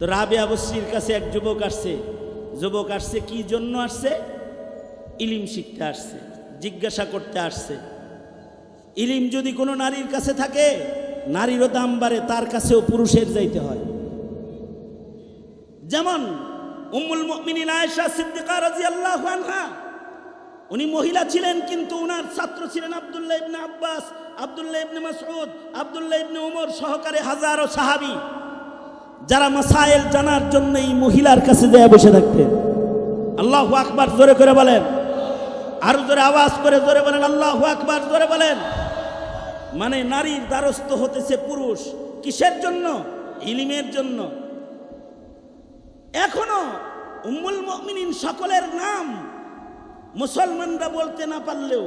তো রাবে আবশ্রীর কাছে এক যুবক আসছে। যুবক আসছে, কি জন্য আসছে? ইলিম শিখতে আসছে, জিজ্ঞাসা করতে আসছে। ইলিম যদি কোনো নারীর কাছে থাকে, নারীরও দাম বাড়ে, তার কাছেও পুরুষের যাইতে হয়। যেমন আনহা, উনি মহিলা ছিলেন, কিন্তু ওনার ছাত্র ছিলেন আব্দুল্লাহ ইবনে আব্বাস, আব্দুল্লাহ ইবনে মাসউদ, আব্দুল্লাহ ইবনে ওমর সহকারে হাজারো সাহাবী। যারা মাসাইল জানার জন্য এই মহিলার কাছে যায় বসে থাকতেন। আল্লাহ আকবার জোরে করে বলেন। আরও জোরে আওয়াজ করে জোরে বলেন, আল্লাহ আকবার জোরে বলেন। মানে নারীর দ্বারস্থ হতেছে পুরুষ। কিসের জন্য? ইলিমের জন্য। এখনও উম্মুল মুমিনিন সকলের নাম মুসলমানরা বলতে না পারলেও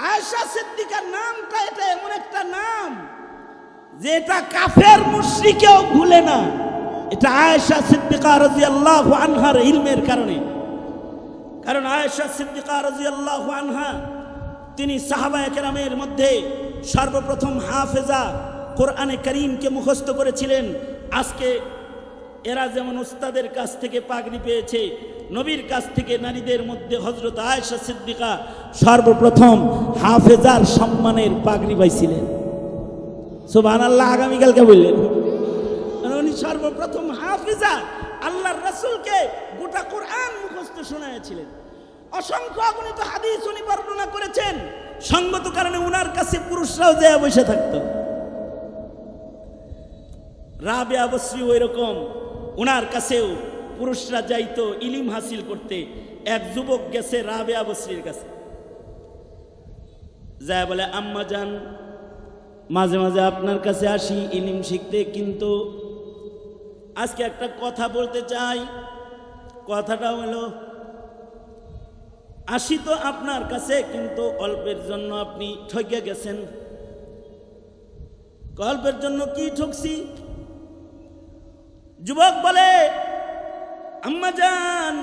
আয়েশা সিদ্দিকার নামটা এটা এমন একটা নাম। যে এটা কাফের মুশরিকেও ভুলে না। এটা আয়েশা সিদ্দিকা রাদিয়াল্লাহু আনহার ইলমের কারণে। কারণ আয়েশা সিদ্দিকা রাজি আল্লাহ আনহা, তিনি সাহাবায়ে কেরামের মধ্যে সর্বপ্রথম হাফেজা কোরআনে করিমকে মুখস্থ করেছিলেন। আজকে এরা যেমন উস্তাদের কাছ থেকে পাগড়ি পেয়েছে, নবীর কাছ থেকে নারীদের মধ্যে হজরত আয়েশা সিদ্দিকা সর্বপ্রথম হাফেজার সম্মানের পাগড়ি পাইছিলেন। সোবান আল্লাহ আগামীকালকে বললেন। মানে উনি সর্বপ্রথম হাফিজা, আল্লাহর রসুলকে গোটা কোরআন মুখস্থ শোনাইয়াছিলেন। অসংখ্য অগণিত হাদিস উনি বর্ণনা করেছেন। সঙ্গত কারণে উনার কাছে পুরুষরাও যায় বসে থাকতো। রাবে আবশ্রী ওই রকম ওনার কাছেও পুরুষরা যাইতো ইলিম হাসিল করতে। এক যুবক গেছে রাবে আবশ্রীর কাছে। যায় বলে, আম্মা যান মাঝে মাঝে আপনার কাছে আসি, ইলিম শিখতে, কিন্তু আজকে একটা কথা বলতে চাই। কথাটা হলো, আসি তো আপনার কাছে, কিন্তু অল্পের জন্য আপনি ঠকে গেছেন। অল্পের জন্য কি ঠকছি? যুবক বলে, আম্মা যান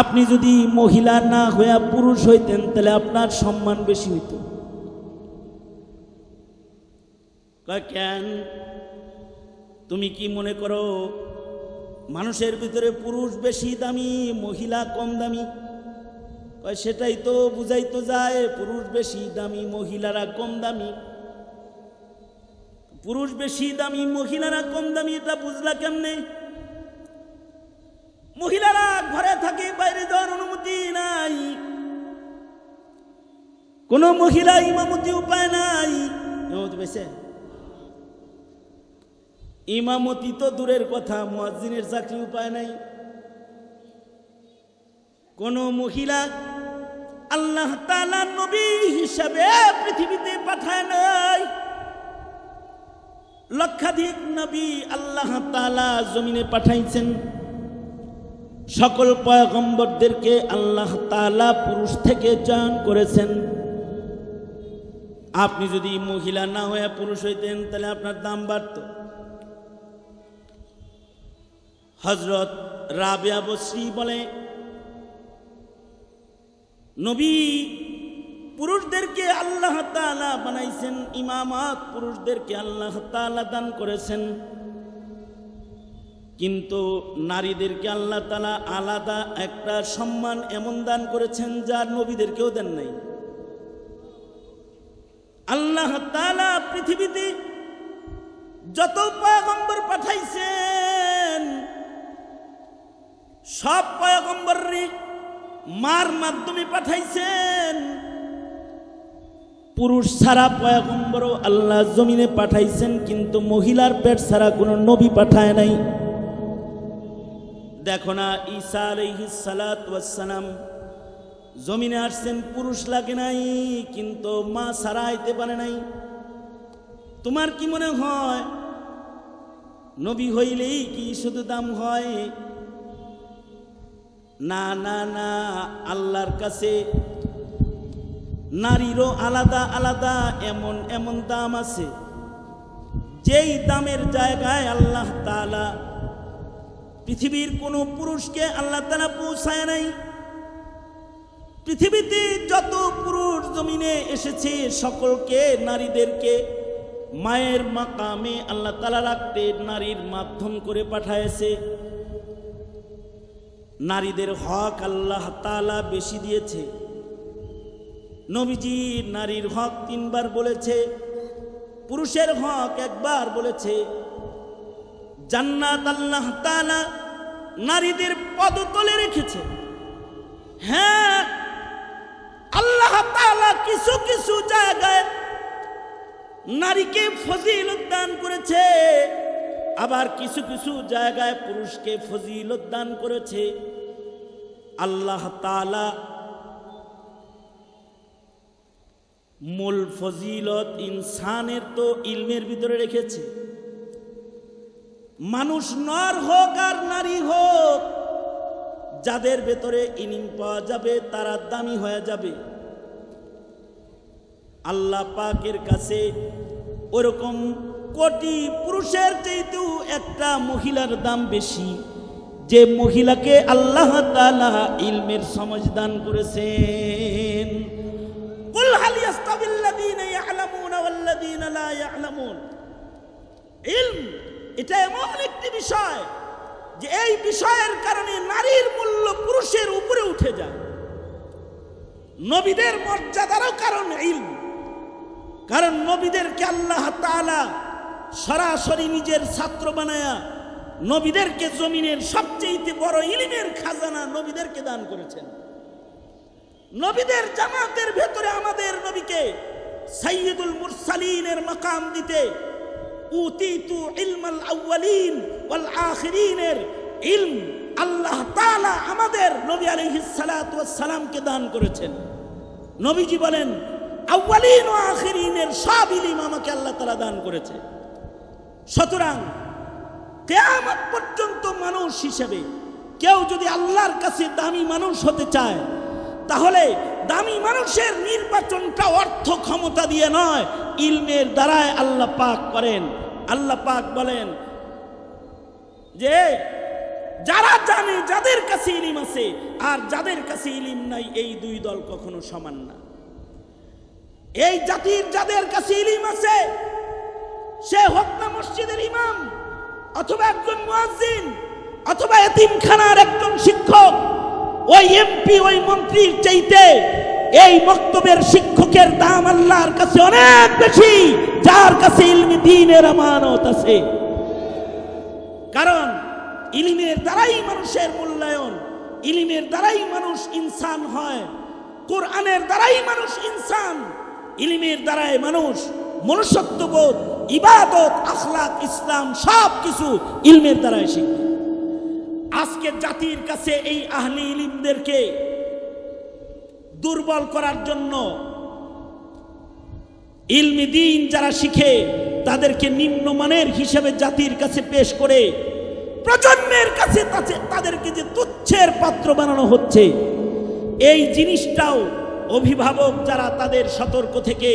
আপনি যদি মহিলা না হইয়া পুরুষ হইতেন, তাহলে আপনার সম্মান বেশি হইতো। কেন তুমি কি মনে করো মানুষের ভিতরে পুরুষ বেশি দামি, মহিলা কম দামি? সেটাই তো বুঝাইতো যায়, পুরুষ বেশি দামি, মহিলারা কম দামি। পুরুষ বেশি দামি, মহিলারা কম দামি, এটা বুঝলা কেমনে? মহিলারা ঘরে থাকে, বাইরে যাওয়ার অনুমতি নাই। কোন মহিলা ইমামতি উপায় নাই। পেয়েছে ইমামতি তো দূরের কথা, মুয়াজ্জিনের চাকরি উপায় নাই। কোন মহিলা আল্লাহ তাআলা নবী হিসাবে পৃথিবীতে পাঠায় নাই। লক্ষাধিক নবী আল্লাহ তালা জমিনে পাঠাইছেন। সকল পয়গম্বরদেরকে আল্লাহ তালা পুরুষ থেকে চয়ন করেছেন। আপনি যদি মহিলা না হয়ে পুরুষ হইতেন, তাহলে আপনার দাম বাড়তো। হজরত রাবিয়া বশ্রী বলে, নবী, পুরুষদেরকে আল্লাহ তাআলা বানাইছেন, ইমামাত পুরুষদেরকে আল্লাহ তাআলা দান করেছেন। কিন্তু নারীদেরকে আল্লাহ তালা আলাদা একটা সম্মান এমন দান করেছেন, যার নবীদেরকেও দেন নাই। আল্লাহ তাআলা পৃথিবীতে যত পয়গম্বর পাঠাইছেন সব পয়গম্বরই মার মাধ্যমে পাঠাইছেন। পুরুষ ছাড়া পয়গম্বরও আল্লাহ জমিনে পাঠাইছেন, কিন্তু মহিলার পেট ছাড়া কোনো নবী পাঠায় নাই। দেখো না, ঈসা সালাত ওয়াসসালাম জমিনে আসছেন, পুরুষ লাগে নাই, কিন্তু মা ছাড়া আইতে পারে নাই। তোমার কি মনে হয়? নবী হইলেই কি শুধু দাম হয়? না না না, আল্লাহর কাছে নারীরও আলাদা আলাদা, এমন এমন দাম আছে। যেই দামের জায়গায় আল্লাহ তালা পৃথিবীর কোনো পুরুষকে আল্লাহ তালা পৌঁছায় নাই। পৃথিবীতে যত পুরুষ জমিনে এসেছে, সকলকে, নারীদেরকে মায়ের মাকামে আল্লাহ তালা রাখতে নারীর মাধ্যম করে পাঠায়েছে নারীদের হক আল্লাহ তালা বেশি দিয়েছে। নবীজি নারীর হক তিনবার বলেছে, পুরুষের হক একবার বলেছে। জান্নাত আল্লাহ তালা নারীদের পদতলে রেখেছে। হ্যাঁ আল্লাহ তাআলা কিছু কিছু জায়গায় নারীকে ফজিলত দান করেছে, আবার কিছু কিছু জায়গায় পুরুষকে ফজিলত দান করেছে। আল্লাহ তাআলা মূল ফজিলত ইনসানের তো ইলমের ভিতরে রেখেছে। মানুষ নর হোক আর নারী হোক, যাদের ভেতরে ইনিম পাওয়া যাবে, তারা দামি হয়ে যাবে। আল্লাহ পাকের কাছে ওরকম কোটি পুরুষের চাইতেও একটা মহিলার দাম বেশি। যে মহিলাকে আল্লাহ তাআলা ইলমের সমাজ দান করেছেন এটা এমন একটি বিষয় যে এই বিষয়ের কারণে নারীর মূল্য পুরুষের উপরে উঠে যায়। নবীদের মর্যাদারও কারণ ইলম। কারণ নবীদেরকে আল্লাহ তাআলা সরাসরি নিজের ছাত্র বানায়া নবীদেরকে জমিনের সবচেয়ে বড় ইলিমের খাজানা নবীদেরকে দান করেছেন। নবীদের জামাতের ভেতরে আমাদের নবীকে সাইয়্যিদুল মুরসালিনের মাকাম দিতে উতিতু ইলমাল আউয়ালিন ওয়াল আখিরিনের ইলম আল্লাহ তাআলা আমাদের নবী আলাইহিস সালাতু ওয়াস সালামকে দান করেছেন। নবীজি বলেন, আউয়ালিন ও আখিরিনের সব ইলম আমাকে আল্লাহ তাআলা দান করেছে। সুতরাং কেয়ামত পর্যন্ত মানুষ হিসেবে কেউ যদি আল্লাহর কাছে দামি মানুষ হতে চায়, তাহলে দামি মানুষের নির্বাচনটা অর্থ ক্ষমতা দিয়ে নয়, ইলমের দ্বারায় আল্লাহ পাক করেন। আল্লাহ পাক বলেন যে, যারা জানে যাদের কাছে ইলিম আছে, আর যাদের কাছে ইলিম নাই, এই দুই দল কখনো সমান না। এই জাতির যাদের কাছে ইলিম আছে, সে হোক না মসজিদের ইমাম অথবা একজন মুয়াজ্জিন, অথবা এতিমখানার একজন শিক্ষক, ওই এমপি ওই মন্ত্রীর চাইতে এই বক্তব্যের শিক্ষকের দাম আল্লাহর কাছে অনেক বেশি, যার কাছে ইলমি দিনের আমানত আছে। কারণ ইলিমের দ্বারাই মানুষের মূল্যায়ন, ইলিমের দ্বারাই মানুষ ইনসান হয়, কোরআনের দ্বারাই মানুষ ইনসান, ইলিমের দ্বারাই মানুষ মনুষ্যত্ববোধ, ইবাদত, আখলাক, ইসলাম সব কিছু ইলমের দ্বারাই শিখবে আজকে জাতির কাছে এই আহলি ইলিমদেরকে দুর্বল করার জন্য ইলমি দিন যারা শিখে, তাদেরকে নিম্নমানের হিসেবে জাতির কাছে পেশ করে, প্রজন্মের কাছে তাদেরকে যে তুচ্ছের পাত্র বানানো হচ্ছে, এই জিনিসটাও অভিভাবক যারা তাদের সতর্ক থেকে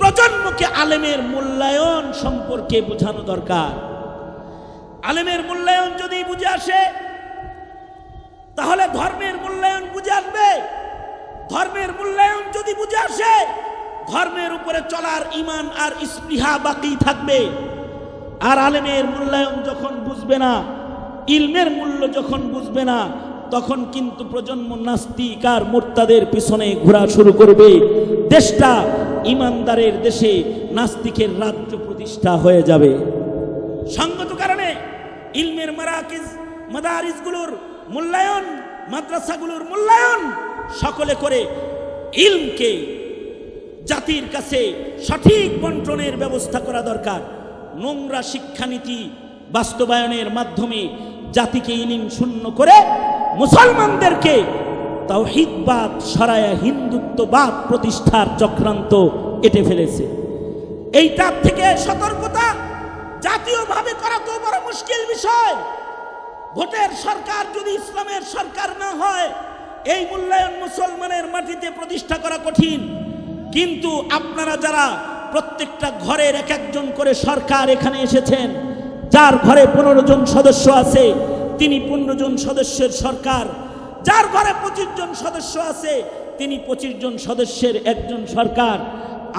প্রজন্মকে আলেমের মূল্যায়ন সম্পর্কে বোঝানো দরকার। আলেমের মূল্যায়ন যদি বুঝে আসে, তাহলে ধর্মের মূল্যায়ন বুঝে আসবে। ধর্মের মূল্যায়ন যদি বুঝে আসে, ধর্মের উপরে চলার ইমান আর স্পৃহা বাকি থাকবে। আর আলেমের মূল্যায়ন যখন বুঝবে না, ইলমের মূল্য যখন বুঝবে না, তখন কিন্তু প্রজন্ম নাস্তিক আর মোর্তাদের পিছনে ঘোরা শুরু করবে। দেশটা ইমানদারের দেশে নাস্তিকের রাজ্য প্রতিষ্ঠা হয়ে যাবে। সঙ্গত কারণে ইলমের মারাকিজ মাদারিসগুলোর মূল্যায়ন, মাদ্রাসাগুলোর মূল্যায়ন সকলে করে ইলমকে জাতির কাছে সঠিক বন্টনের ব্যবস্থা করা দরকার। নোংরা শিক্ষানীতি বাস্তবায়নের মাধ্যমে জাতিকে ইলিম শূন্য করে মুসলমানদেরকে তাওহিদবাদ সরায়া হিন্দুত্ববাদ প্রতিষ্ঠার চক্রান্ত এটে ফেলেছে। এইটার থেকে সতর্কতা জাতীয়ভাবে করা তো বড় মুশকিল বিষয়। ভোটের সরকার যদি ইসলামের সরকার না হয়, এই মূল্যায়ন মুসলমানের মাটিতে প্রতিষ্ঠা করা কঠিন। কিন্তু আপনারা যারা প্রত্যেকটা ঘরের এক একজন করে সরকার এখানে এসেছেন, যার ঘরে পনেরো জন সদস্য আছে, তিনি পনেরো জন সদস্যের সরকার যার ঘরে পঁচিশ জন সদস্য আছে, তিনি পঁচিশ জন সদস্যের একজন সরকার।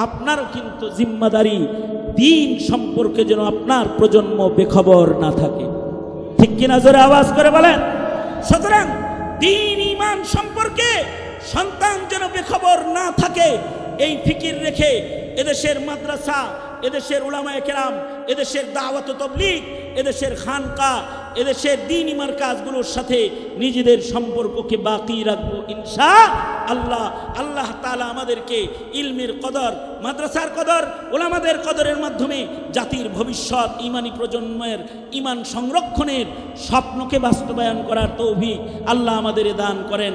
আপনারও কিন্তু জিম্মাদারি, দিন সম্পর্কে যেন আপনার প্রজন্ম বেখবর না থাকে। ঠিক কিনা জোরে আওয়াজ করে বলেন? সুতরাং দিন ইমান সম্পর্কে সন্তান যেন বেখবর না থাকে, এই ফিকির রেখে এদেশের মাদ্রাসা, এদেশের উলামায় কেরাম, এদেশের দাওয়াত তবলিগ, এদেশের খানকা এদেশের দিন ইমার কাজগুলোর সাথে নিজেদের সম্পর্ককে বাকি রাখব, ইনশা আল্লাহ। আল্লাহ তালা আমাদেরকে ইলমের কদর, মাদ্রাসার কদর, ওলামাদের কদরের মাধ্যমে জাতির ভবিষ্যৎ, ইমানি প্রজন্মের ইমান সংরক্ষণের স্বপ্নকে বাস্তবায়ন করার তৌভিক আল্লাহ আমাদের দান করেন।